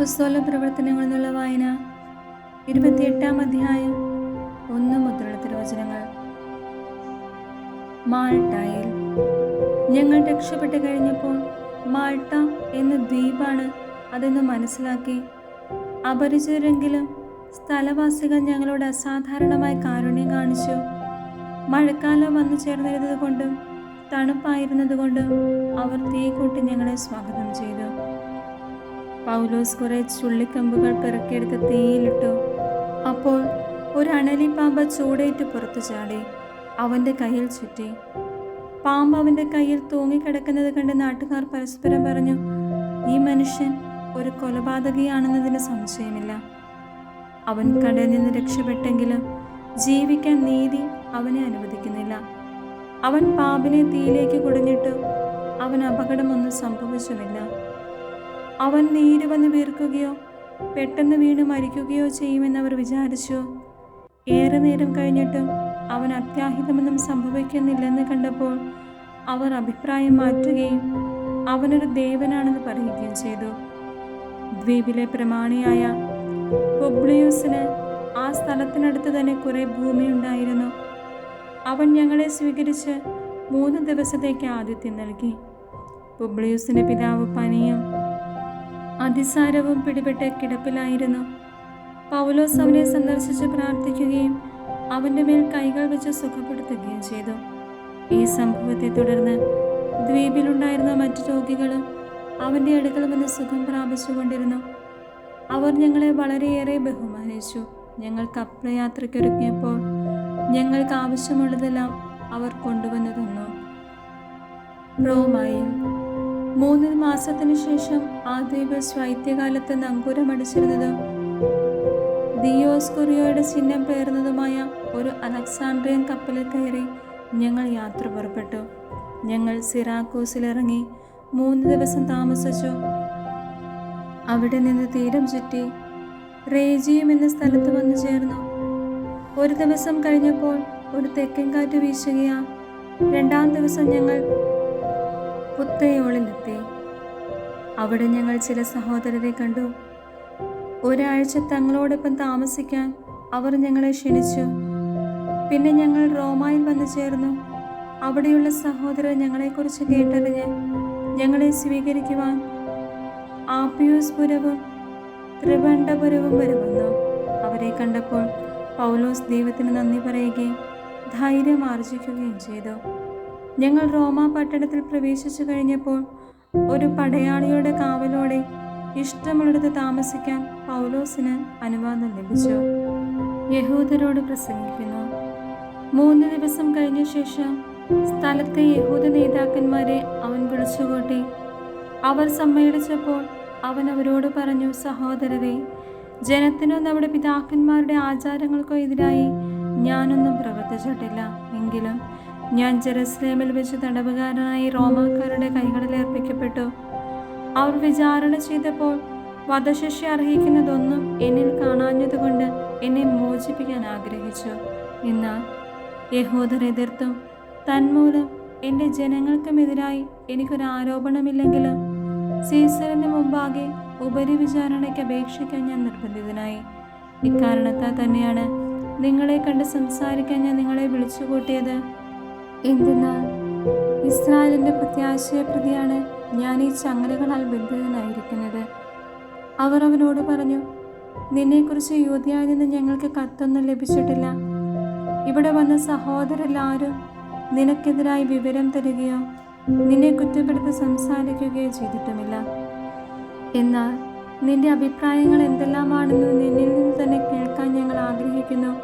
അപസ്തോല പ്രവർത്തനങ്ങളിൽ നിന്നുള്ള വായന. ഇരുപത്തിയെട്ടാം അധ്യായം. ഒന്ന് മുതലുള്ള തിരുവചനങ്ങൾ. മാൾട്ടായിൽ. ഞങ്ങൾ രക്ഷപ്പെട്ട് കഴിഞ്ഞപ്പോൾ മാൾട്ട എന്ന ദ്വീപാണ് അതെന്ന് മനസ്സിലാക്കി. അപരിചിതരെങ്കിലും സ്ഥലവാസികൾ ഞങ്ങളോട് അസാധാരണമായ കാരുണ്യം കാണിച്ചു. മഴക്കാലം വന്നു ചേർന്നിരുന്നത് തണുപ്പായിരുന്നതുകൊണ്ടും തണുപ്പായിരുന്നത് അവർ തീ കൂട്ടി ഞങ്ങളെ സ്വാഗതം ചെയ്തു. പൗലോസ് കുറെ ചുള്ളിക്കമ്പുകൾ പെറുക്കിയെടുത്ത് തീയിലിട്ടു. അപ്പോൾ ഒരു അണലി പാമ്പ ചൂടേറ്റ് പുറത്തു ചാടി. അവന്റെ കയ്യിൽ ചുറ്റി. പാമ്പ് അവന്റെ കയ്യിൽ തൂങ്ങിക്കിടക്കുന്നത് കണ്ട് നാട്ടുകാർ പരസ്പരം പറഞ്ഞു ഈ മനുഷ്യൻ ഒരു കൊലപാതകയാണെന്നതിന് സംശയമില്ല. അവൻ കടലിൽ നിന്ന് രക്ഷപ്പെട്ടെങ്കിലും ജീവിക്കാൻ നീതി അവനെ അനുവദിക്കുന്നില്ല. അവൻ പാമ്പിനെ തീയിലേക്ക് കുടഞ്ഞിട്ട് അവൻ അപകടമൊന്നും സംഭവിച്ചുമില്ല. അവൻ നീര് വന്ന് വീർക്കുകയോ പെട്ടെന്ന് വീണ് മരിക്കുകയോ ചെയ്യുമെന്ന് അവർ വിചാരിച്ചു. ഏറെ നേരം കഴിഞ്ഞിട്ടും അവൻ അത്യാഹിതമൊന്നും സംഭവിക്കുന്നില്ലെന്ന് കണ്ടപ്പോൾ അവർ അഭിപ്രായം മാറ്റുകയും അവനൊരു ദേവനാണെന്ന് പറയുകയും ചെയ്തു. ദ്വീപിലെ പ്രമാണിയായ പൊബ്ലിയൂസിന് ആ സ്ഥലത്തിനടുത്ത് തന്നെ കുറെ ഭൂമിയുണ്ടായിരുന്നു. അവൻ ഞങ്ങളെ സ്വീകരിച്ച് മൂന്ന് ദിവസത്തേക്ക് ആതിഥ്യം നൽകി. പൊബ്ലിയൂസിന്റെ പിതാവ് പനിയും അതിസാരവും പിടിപെട്ട് കിടപ്പിലായിരുന്നു. പൗലോസ് അവനെ സന്ദർശിച്ച് പ്രാർത്ഥിക്കുകയും അവന്റെ മേൽ കൈകൾ വെച്ച് സുഖപ്പെടുത്തുകയും ചെയ്തു. ഈ സംഭവത്തെ തുടർന്ന് ദ്വീപിലുണ്ടായിരുന്ന മറ്റു രോഗികളും അവന്റെ അടുക്കൽ വന്ന് സുഖം പ്രാപിച്ചുകൊണ്ടിരുന്നു. അവർ ഞങ്ങളെ വളരെയേറെ ബഹുമാനിച്ചു. ഞങ്ങൾ കപ്പലയാത്രയ്ക്കൊരുക്കിയപ്പോൾ ഞങ്ങൾക്ക് ആവശ്യമുള്ളതെല്ലാം അവർ കൊണ്ടുവന്നു തന്നു. റോമായിൽ മൂന്ന് മാസത്തിനു ശേഷം ആ ദ്വീപ് ശൈത്യകാലത്ത് നങ്കൂരമടിച്ചിരുന്നതും. ദിയോസ്കുറിയോയുടെ ചിഹ്നം പേർന്നതുമായ ഒരു അലക്സാണ്ട്രിയൻ കപ്പലിൽ കയറി ഞങ്ങൾ യാത്ര പുറപ്പെട്ടു. ഞങ്ങൾ സിറാക്കൂസിലിറങ്ങി മൂന്ന് ദിവസം താമസിച്ചു. അവിടെ നിന്ന് തീരം ചുറ്റി റേജിയം എന്ന സ്ഥലത്ത് വന്നു ചേർന്നു. ഒരു ദിവസം കഴിഞ്ഞപ്പോൾ ഒരു തെക്കൻ കാറ്റ് വീശുകയാ. രണ്ടാം ദിവസം ഞങ്ങൾ പുത്തയോളിലെത്തി അവിടെ ഞങ്ങൾ ചില സഹോദരരെ കണ്ടു. ഒരാഴ്ച തങ്ങളോടൊപ്പം താമസിക്കാൻ അവർ ഞങ്ങളെ ക്ഷണിച്ചു. പിന്നെ ഞങ്ങൾ റോമായിൽ വന്നു ചേർന്നു. അവിടെയുള്ള സഹോദരർ ഞങ്ങളെക്കുറിച്ച് കേട്ടറിഞ്ഞ് ഞങ്ങളെ സ്വീകരിക്കുവാൻ ആപ്പിയൂസ്പുരവും ത്രിവണ്ടപുരവും വരെ വന്നു. അവരെ കണ്ടപ്പോൾ പൗലോസ് ദൈവത്തിന് നന്ദി പറയുകയും ധൈര്യം ആർജിക്കുകയും ചെയ്തു. ഞങ്ങൾ റോമ പട്ടണത്തിൽ പ്രവേശിച്ചു കഴിഞ്ഞപ്പോൾ ഒരു പടയാളിയുടെ കാവലോടെ ഇഷ്ടമുള്ളിടത്ത് താമസിക്കാൻ പൗലോസിന് അനുവാദം ലഭിച്ചു. യഹൂദരോട് പ്രസംഗിക്കുന്നു. മൂന്ന് ദിവസം കഴിഞ്ഞ ശേഷം സ്ഥലത്തെ യഹൂദ നേതാക്കന്മാരെ അവൻ വിളിച്ചുകൂട്ടി അവർ സമ്മേളിച്ചപ്പോൾ അവൻ അവരോട് പറഞ്ഞു സഹോദരരെ ജനത്തിനോ നമ്മുടെ പിതാക്കന്മാരുടെ ആചാരങ്ങൾക്കോ എതിരായി ഞാനൊന്നും പ്രവർത്തിച്ചിട്ടില്ല. എങ്കിലും ഞാൻ ജെറുസലേമിൽ വെച്ച് തടവുകാരനായി റോമാക്കാരുടെ കൈകളിൽ ഏർപ്പിക്കപ്പെട്ടു അവർ വിചാരണ ചെയ്തപ്പോൾ വധശിക്ഷ അർഹിക്കുന്നതൊന്നും എന്നിൽ കാണാഞ്ഞതുകൊണ്ട് എന്നെ മോചിപ്പിക്കാൻ ആഗ്രഹിച്ചു. എന്നാൽ യഹൂദർ എതിർത്തും തന്മൂലം എന്റെ ജനങ്ങൾക്കുമെതിരായി എനിക്കൊരു ആരോപണമില്ലെങ്കിലും സീസറിന് മുമ്പാകെ ഉപരിവിചാരണയ്ക്ക് അപേക്ഷിക്കാൻ ഞാൻ നിർബന്ധിതനായി. ഇക്കാരണത്താൽ തന്നെയാണ് നിങ്ങളെ കണ്ട് സംസാരിക്കാൻ ഞാൻ നിങ്ങളെ വിളിച്ചുകൂട്ടിയത്. എന്തെന്നാൽ ഇസ്രായേലിന്റെ പ്രത്യാശയെ പ്രതിയാണ് ഞാൻ ഈ ചങ്ങലകളാൽ ബന്ധിതനായിരിക്കുന്നത്. അവർ അവനോട് പറഞ്ഞു നിന്നെക്കുറിച്ച് യുവതിയായി നിന്ന് ഞങ്ങൾക്ക് കത്തൊന്നും ലഭിച്ചിട്ടില്ല. ഇവിടെ വന്ന സഹോദരരെല്ലാവരും നിനക്കെതിരായി വിവരം തരികയോ നിന്നെ കുറ്റപ്പെടുത്തി സംസാരിക്കുകയോ ചെയ്തിട്ടുമില്ല. എന്നാൽ നിന്റെ അഭിപ്രായങ്ങൾ എന്തെല്ലാമാണെന്ന് നിന്നിൽ നിന്ന് തന്നെ കേൾക്കാൻ ഞങ്ങൾ ആഗ്രഹിക്കുന്നു.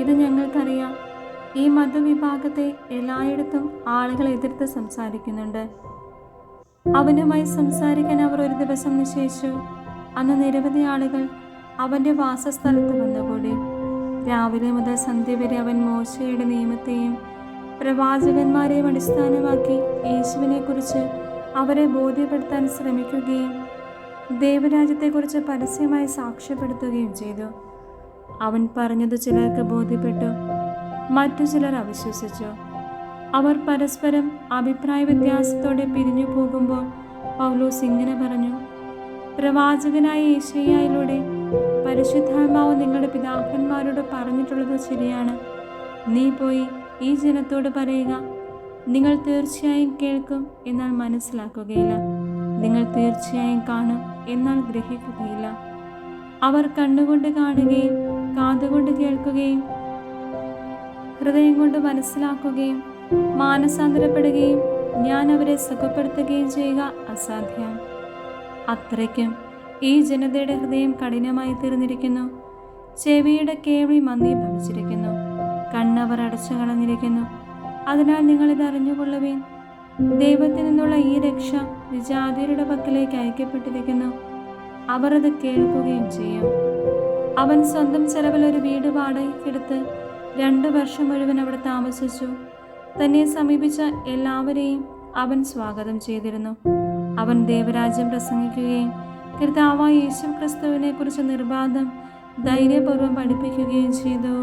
ഇത് ഞങ്ങൾക്കറിയാം. ഈ മതവിഭാഗത്തെ എല്ലായിടത്തും ആളുകൾ എതിർത്ത് സംസാരിക്കുന്നുണ്ട്. അവനുമായി സംസാരിക്കാൻ അവർ ഒരു ദിവസം നിശ്ചയിച്ചു. അന്ന് നിരവധി ആളുകൾ അവന്റെ വാസസ്ഥലത്ത് വന്നുകൂടി. രാവിലെ മുതൽ സന്ധ്യ വരെ അവൻ മോശയുടെ നിയമത്തെയും പ്രവാചകന്മാരെയും അടിസ്ഥാനമാക്കി യേശുവിനെക്കുറിച്ച് അവരെ ബോധ്യപ്പെടുത്താൻ ശ്രമിക്കുകയും ദേവരാജ്യത്തെക്കുറിച്ച് പരസ്യമായി സാക്ഷ്യപ്പെടുത്തുകയും ചെയ്തു. അവൻ പറഞ്ഞത് ചിലർക്ക് ബോധ്യപ്പെട്ടു. മറ്റു ചിലർ അവിശ്വസിച്ചു. അവർ പരസ്പരം അഭിപ്രായ വ്യത്യാസത്തോടെ പിരിഞ്ഞു പോകുമ്പോൾ പൗലോസ് ഇങ്ങനെ പറഞ്ഞു പ്രവാചകനായ ഏഷ്യയിലൂടെ പരിശുദ്ധാത്മാവ് നിങ്ങളുടെ പിതാക്കന്മാരോട് പറഞ്ഞിട്ടുള്ളത് ശരിയാണ്. നീ പോയി ഈ ജനത്തോട് പറയുക നിങ്ങൾ തീർച്ചയായും കേൾക്കും എന്നാൽ മനസ്സിലാക്കുകയില്ല. നിങ്ങൾ തീർച്ചയായും കാണും എന്നാൽ ഗ്രഹിക്കുകയില്ല. അവർ കണ്ണുകൊണ്ട് കാണുകയും കാതുകൊണ്ട് കേൾക്കുകയും ഹൃദയം കൊണ്ട് മനസ്സിലാക്കുകയും മാനസാന്തരപ്പെടുകയും ഞാൻ അവരെ സുഖപ്പെടുത്തുകയും ചെയ്യുക അസാധ്യം. അത്രയ്ക്കും ഈ ജനതയുടെ ഹൃദയം കഠിനമായി തീർന്നിരിക്കുന്നു. ചെവിയുടെ കേൾവി മന്ദീഭവിച്ചിരിക്കുന്നു കണ്ണവർ അടച്ചു കളഞ്ഞിരിക്കുന്നു. അതിനാൽ നിങ്ങൾ ഇത് അറിഞ്ഞുകൊള്ളുവേൻ. ദൈവത്തിൽ നിന്നുള്ള ഈ രക്ഷ വിജാതിയരുടെ പക്കലേക്ക് അയക്കപ്പെട്ടിരിക്കുന്നു. അവർ അത് കേൾക്കുകയും ചെയ്യും. അവൻ സ്വന്തം ചെലവിൽ ഒരു വീട് വാടകയ്ക്കെടുത്ത് രണ്ട് വർഷം മുഴുവൻ അവിടെ താമസിച്ചു. തന്നെ സമീപിച്ച എല്ലാവരെയും അവൻ സ്വാഗതം ചെയ്തിരുന്നു. അവൻ ദേവരാജ്യം പ്രസംഗിക്കുകയും കർത്താവായ യേശു ക്രിസ്തുവിനെ കുറിച്ച് നിർബാധം ധൈര്യപൂർവം പഠിപ്പിക്കുകയും ചെയ്തു.